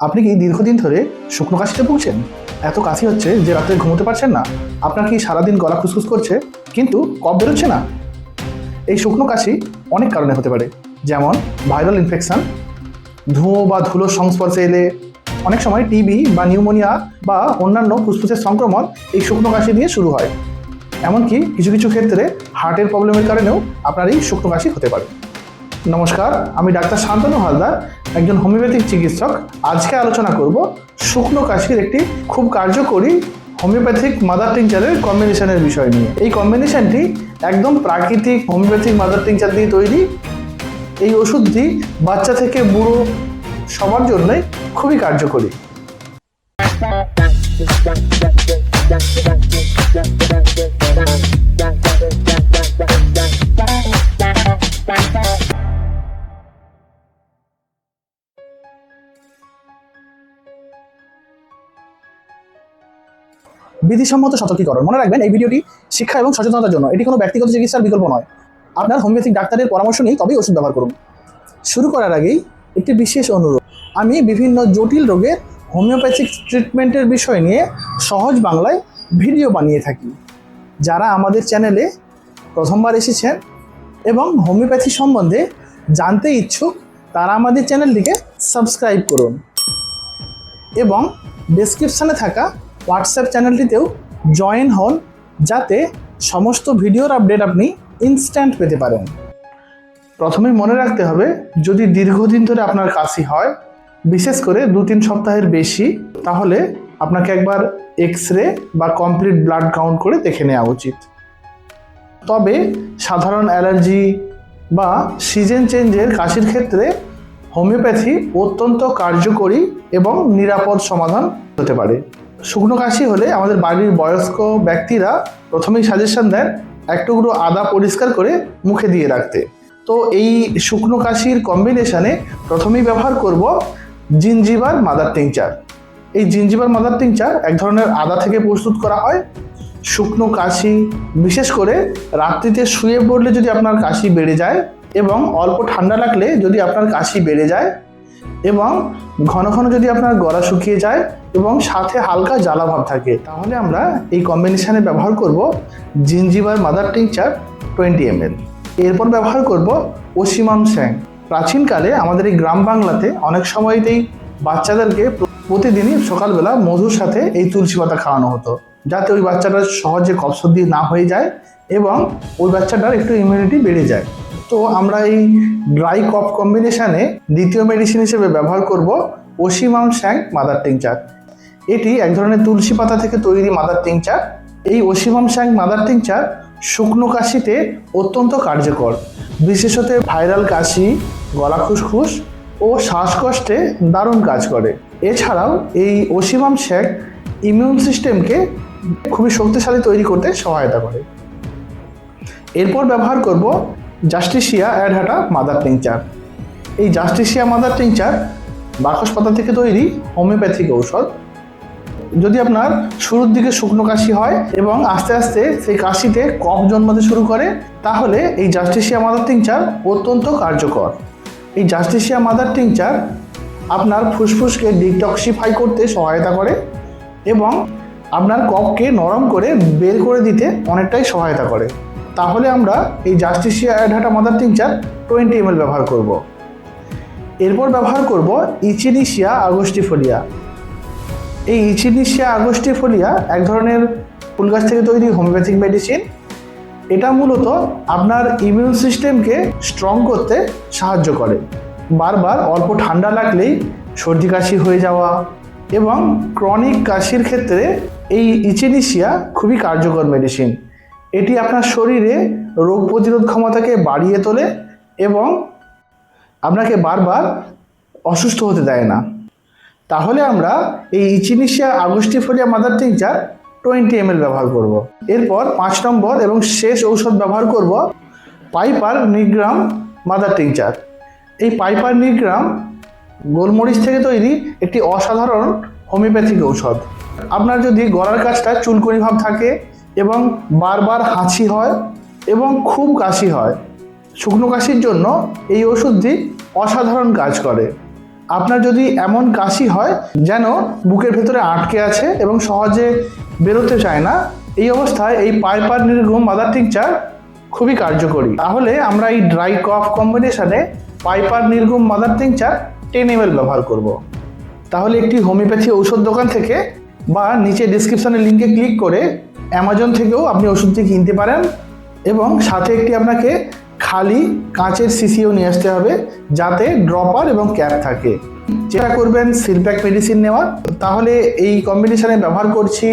আপনি কি দীর্ঘদিন ধরে শুকনো কাশিতে ভুগছেন? এত কাশি হচ্ছে যে রাতে ঘুমোতে পারছেন না। আপনার কি সারাদিন গলা খুসখুস করছে? কিন্তু কফ বেরোচ্ছে না। এই শুকনো কাশি অনেক কারণে হতে পারে। যেমন ভাইরাল ইনফেকশান ধুঁয়ো বা ধুলোর সংস্পর্শে এলে, অনেক সময় টিবি বা নিউমোনিয়া বা অন্যান্য ফুসফুসের সংক্রমণ এই শুকনো কাশি দিয়ে শুরু হয়। এমনকি কিছু কিছু ক্ষেত্রে হার্টের প্রবলেমের কারণেও আপনার এই শুকনো কাশি হতে পারে। নমস্কার, আমি ডাক্তার শান্তনু হালদার, একজন হোমিওপ্যাথিক চিকিৎসক। আজকে আলোচনা করব শুকনো কাশির একটি খুব কার্যকরী হোমিওপ্যাথিক মাদার টিংচারের কম্বিনেশনের বিষয় নিয়ে। এই কম্বিনেশনটি একদম প্রাকৃতিক হোমিওপ্যাথিক মাদার টিংচার দিয়ে তৈরি। এই ওষুধটি বাচ্চা থেকে বুড়ো সবার জন্যই খুবই কার্যকরী। বিধিসম্মত সতর্কীকরণ। মনে রাখবেন, এই ভিডিওটি শিক্ষা এবং সচেতনতার জন্য। এটি কোনো ব্যক্তিগত চিকিৎসার বিকল্প নয়। আপনার হোমিওপ্যাথিক ডাক্তারের পরামর্শ নিয়ে তবেই ওষুধ ব্যবহার করুন। শুরু করার আগেই একটি বিশেষ অনুরোধ। আমি বিভিন্ন জটিল রোগের হোমিওপ্যাথিক ট্রিটমেন্টের বিষয় নিয়ে সহজ বাংলায় ভিডিও বানিয়ে থাকি। যারা আমাদের চ্যানেলে প্রথমবার এসেছেন এবং হোমিওপ্যাথি সম্বন্ধে জানতে ইচ্ছুক, তারা আমাদের চ্যানেলটিকে সাবস্ক্রাইব করুন এবং ডেসক্রিপশানে থাকা হোয়াটসঅ্যাপ চ্যানেলটিতেও জয়েন হন যাতে সমস্ত ভিডিওর আপডেট আপনি ইনস্ট্যান্ট পেতে পারেন। প্রথমেই মনে রাখতে হবে, যদি দীর্ঘদিন ধরে আপনার কাশি হয়, বিশেষ করে দু তিন সপ্তাহের বেশি, তাহলে আপনাকে একবার এক্স রে বা কমপ্লিট ব্লাড কাউন্ট করে দেখে নেওয়া উচিত। তবে সাধারণ অ্যালার্জি বা সিজন চেঞ্জের কাশির ক্ষেত্রে হোমিওপ্যাথি অত্যন্ত কার্যকরী এবং নিরাপদ সমাধান হতে পারে। শুকনো কাশি হলে আমাদের বাড়ির বয়স্ক ব্যক্তিরা প্রথমেই সাজেশন দেন এক টুকরো আদা পরিষ্কার করে মুখে দিয়ে রাখতে। তো এই শুকনো কাশির কম্বিনেশানে প্রথমেই ব্যবহার করব জিঞ্জিবার মাদার টিংচার। এই জিঞ্জিবার মাদার টিংচার এক ধরনের আদা থেকে প্রস্তুত করা হয়। শুকনো কাশি বিশেষ করে রাত্রিতে শুয়ে পড়লে যদি আপনার কাশি বেড়ে যায় এবং অল্প ঠান্ডা লাগলে যদি আপনার কাশি বেড়ে যায় এবং ঘন ঘন যদি আপনার গলা শুকিয়ে যায় এবং সাথে হালকা জ্বালা ভাব থাকে, তাহলে আমরা এই কম্বিনেশানে ব্যবহার করব zingiber mother tincture twenty M এরপর ব্যবহার করব ওসিমাম স্যাং প্রাচীনকালে আমাদের এই গ্রাম বাংলাতে অনেক সময়তেই বাচ্চাদেরকে প্রতিদিনই সকালবেলা মধুর সাথে এই তুলসী পাতা খাওয়ানো হতো, যাতে ওই বাচ্চাটা সহজে কফসর্দি না হয়ে যায় এবং ওই বাচ্চাটার একটু ইমিউনিটি বেড়ে যায়। তো আমরা এই ড্রাই কফ কম্বিনেশানে দ্বিতীয় মেডিসিন হিসেবে ব্যবহার করব ওসিমাম স্যাং মাদার টিংচার এটি এক ধরনের তুলসী পাতা থেকে তৈরি মাদার টিংচার এই ওসিমাম স্যাং মাদার টিংচার শুকনো কাশিতে অত্যন্ত কার্যকর। বিশেষত ভাইরাল কাশি, গলা খুসখুস ও শ্বাসকষ্টে দারুণ কাজ করে। এছাড়াও এই অসীমাম স্যাং ইমিউন সিস্টেমকে খুবই শক্তিশালী তৈরি করতে সহায়তা করে। এরপর ব্যবহার করব জাস্টিসিয়া অ্যাডহাটা মাদার টিংচার এই জাস্টিসিয়া মাদার টিংচার বাকস পাতা থেকে তৈরি হোমিওপ্যাথিক ঔষধ। যদি আপনার শুরুর দিকে শুকনো কাশি হয় এবং আস্তে আস্তে সেই কাশিতে কফ জন্মাতে শুরু করে, তাহলে এই জাস্টিসিয়া মাদার টিংচার অত্যন্ত কার্যকর। এই জাস্টিসিয়া মাদার টিংচার আপনার ফুসফুসকে ডিটক্সিফাই করতে সহায়তা করে এবং আপনার কফকে নরম করে বের করে দিতে অনেকটাই সহায়তা করে। তাহলে আমরা এই justicia adhatoda mother tincture twenty M ব্যবহার করব। এরপর ব্যবহার করব ইচিনিশিয়া আগস্টিফোলিয়া এই ইচিনিশিয়া আগস্টিফোলিয়া এক ধরনের ফুল গাছ থেকে তৈরি হোমিওপ্যাথিক মেডিসিন এটা মূলত আপনার ইমিউন সিস্টেমকে স্ট্রং করতে সাহায্য করে। বারবার অল্প ঠান্ডা লাগলেই সর্দি কাশি হয়ে যাওয়া এবং ক্রনিক কাশির ক্ষেত্রে এই ইচিনিশিয়া খুবই কার্যকর মেডিসিন এটি আপনার শরীরে রোগ প্রতিরোধ ক্ষমতাকে বাড়িয়ে তোলে এবং আপনাকে বারবার অসুস্থ হতে দেয় না। তাহলে আমরা এই echinacea angustifolia mother tincture twenty M ব্যবহার করব। এরপর পাঁচ নম্বর এবং শেষ ঔষধ ব্যবহার করব পাইপার নিগ্রাম মাদার টিংচার এই পাইপার নিগ্রাম গোলমরিচ থেকে তৈরি একটি অসাধারণ হোমিওপ্যাথিক ঔষধ। আপনার যদি গলার কাছটা চুলকুনি ভাব থাকে এবং বারবার হাঁচি হয় এবং খুব কাশি হয়, শুকনো কাশির জন্য এই ওষুধটি অসাধারণ কাজ করে। আপনার যদি এমন কাশি হয় যেন বুকের ভেতরে আটকে আছে এবং সহজে বেরোতে চায় না, এই অবস্থায় এই পাইপার নির্গম মাদার টিংচার খুবই কার্যকরী। তাহলে আমরা এই ড্রাই কফ কম্বিনেশনে piper nigrum mother tincture ten ব্যবহার করব। তাহলে একটি হোমিওপ্যাথি ঔষধ দোকান থেকে বা নিচে ডিসক্রিপশনের লিঙ্কে ক্লিক করে অ্যামাজন থেকেও আপনি ওষুধটি কিনতে পারেন এবং সাথে একটি আপনাকে খালি কাঁচের সিসিও নিয়ে আসতে হবে যাতে ড্রপার এবং ক্যাপ থাকে চেষ্টা করবেন সিলপ্যাক মেডিসিন নেওয়ার তাহলে এই কম্বিনেশনে ব্যবহার করছি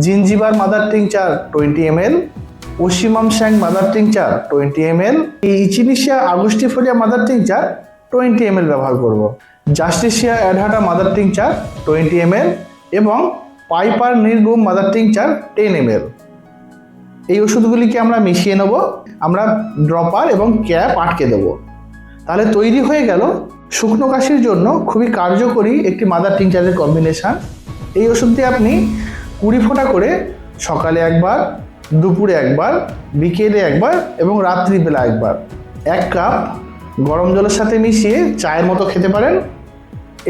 zingiber mother tincture twenty M L ocimum শ্যাং mother tincture twenty M L. এই echinacea angustifolia mother tincture twenty M L ব্যবহার করব। Justicia adhatoda mother tincture twenty M L এবং piper nigrum mother tincture ten M L. এই ওষুধগুলিকে আমরা মিশিয়ে নেব, আমরা ড্রপার এবং ক্যাপ আটকে দেবো। তাহলে তৈরি হয়ে গেল শুকনো কাশির জন্য খুবই কার্যকরী একটি মাদার টিংচারের কম্বিনেশান। এই ওষুধটি আপনি কুড়ি ফোঁটা করে সকালে একবার দুপুরে একবার, বিকেলে একবার এবং রাত্রিবেলা একবার। এক কাপ গরম জলের সাথে মিশিয়ে চায়ের মতো খেতে পারেন।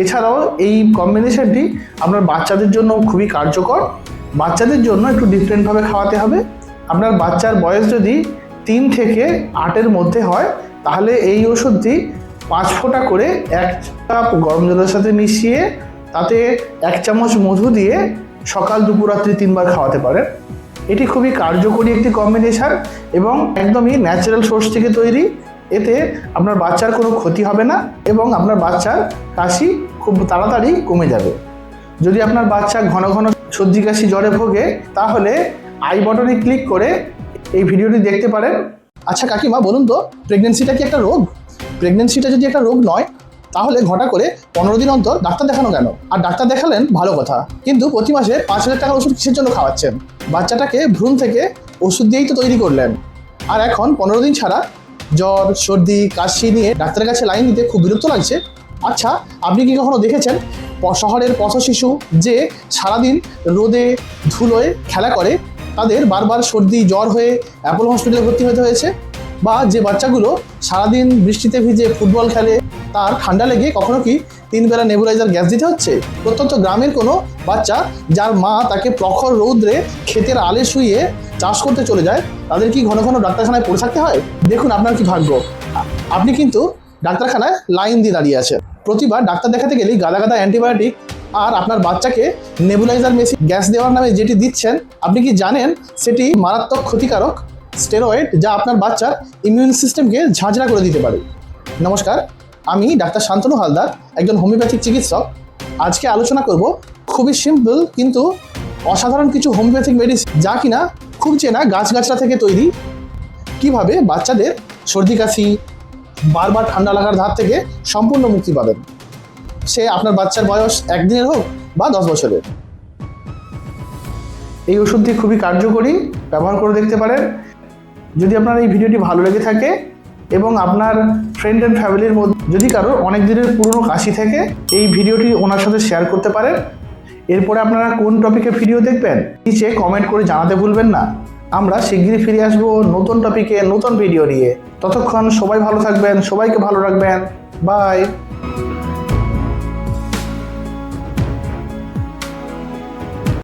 এছাড়াও এই কম্বিনেশনটি আপনার বাচ্চাদের জন্য খুবই কার্যকর। বাচ্চাদের জন্য একটু ডিফারেন্টভাবে খাওয়াতে হবে। আপনার বাচ্চার বয়স যদি তিন থেকে আটের মধ্যে হয়, তাহলে এই ওষুধটি পাঁচ ফোঁটা করে এক কাপ গরম জলের সাথে মিশিয়ে তাতে এক চামচ মধু দিয়ে সকাল, দুপুর, রাত্রি তিনবার খাওয়াতে পারেন। এটি খুবই কার্যকরী একটি কম্বিনেশান এবং একদমই ন্যাচারাল সোর্স থেকে তৈরি। এতে আপনার বাচ্চার কোনো ক্ষতি হবে না এবং আপনার বাচ্চার কাশি খুব তাড়াতাড়ি কমে যাবে। যদি আপনার বাচ্চা ঘন ঘন সর্দি কাশি জ্বরে ভোগে, তাহলে আই বটনে ক্লিক করে এই ভিডিওটি দেখতে পারেন। আচ্ছা কাকিমা, বলুন তো প্রেগনেন্সিটা কি একটা রোগ? প্রেগনেন্সিটা যদি একটা রোগ নয় তাহলে ঘটা করে পনেরো দিন অন্তর ডাক্তার দেখানো কেন? আর ডাক্তার দেখালেন ভালো কথা, কিন্তু প্রতি মাসে পাঁচ হাজার টাকার ওষুধ কিসের জন্য খাওয়াচ্ছেন? বাচ্চাটাকে ভ্রূণ থেকে ওষুধ দিয়েই তো তৈরি করলেন। আর এখন পনেরো দিন ছাড়া জ্বর, সর্দি, কাশি নিয়ে ডাক্তারের কাছে লাইন দিতে খুব বিরক্ত লাগছে। আচ্ছা আপনি কি কখনো দেখেছেন শহরের পথ শিশু যে সারাদিন রোদে, ধুলোয় খেলা করে, তাদের বারবার সর্দি, জ্বর হয়ে অ্যাপোলো হসপিটালে ভর্তি হতে হয়েছে? বা যে বাচ্চাগুলো সারাদিন বৃষ্টিতে ভিজে ফুটবল খেলে, তার ঠান্ডা লেগে কখনো কি তিনবেলা নেবুলাইজার গ্যাস দিতে হচ্ছে? প্রত্যন্ত গ্রামের কোনো বাচ্চা যার মা তাকে প্রখর রৌদ্রে ক্ষেতের আলে শুয়ে চাষ করতে চলে যায়, তাদের কি ঘন ঘন ডাক্তারখানায় পড়ে থাকতে হয়? দেখুন আপনার কি ভাগ্য। আপনি কিন্তু ডাক্তারখানায় লাইন দিয়ে দাঁড়িয়ে আছেন। প্রতিবার ডাক্তার দেখাতে গেলেই গাদা গাদা অ্যান্টিবায়োটিক আর আপনার বাচ্চাকে নেবুলাইজার মেশিন গ্যাস দেওয়ার নামে যেটি দিচ্ছেন, আপনি কি জানেন সেটি মারাত্মক ক্ষতিকারক? স্টেরয়েড যা আপনার বাচ্চার ইমিউন সিস্টেমকে ঝাঁঝরা করে দিতে পারে। নমস্কার, আমি ডাক্তার শান্তনু হালদার, একজন হোমিওপ্যাথিক চিকিৎসক। আজকে আলোচনা করব খুবই সিম্পল কিন্তু অসাধারণ কিছু হোমিওপ্যাথিক মেডিসিন যা কিনা খুব চেনা গাছগাছরা থেকে তৈরি। কীভাবে বাচ্চাদের সর্দি কাশি, বারবার ঠান্ডা লাগার ধার থেকে সম্পূর্ণ মুক্তি পাবেন। সে আপনার বাচ্চার বয়স একদিনের হোক বা দশ বছরের। এই ওষুধটি খুবই কার্যকরী, ব্যবহার করে দেখতে পারেন। যদি আপনার এই ভিডিওটি ভালো লেগে থাকে এবং আপনার ফ্রেন্ড অ্যান্ড ফ্যামিলির মধ্যে যদি কারও অনেক দিনের পুরনো কাশি থাকে, এই ভিডিওটি ওনার সাথে শেয়ার করতে পারেন। এরপরে আপনারা কোন টপিকে ভিডিও দেখবেন, নিচে কমেন্ট করে জানাতে ভুলবেন না। আমরা শিগগিরই ফিরে আসব নতুন টপিকে নতুন ভিডিও নিয়ে। ততক্ষণ সবাই ভালো থাকবেন, সবাইকে ভালো রাখবেন। বাই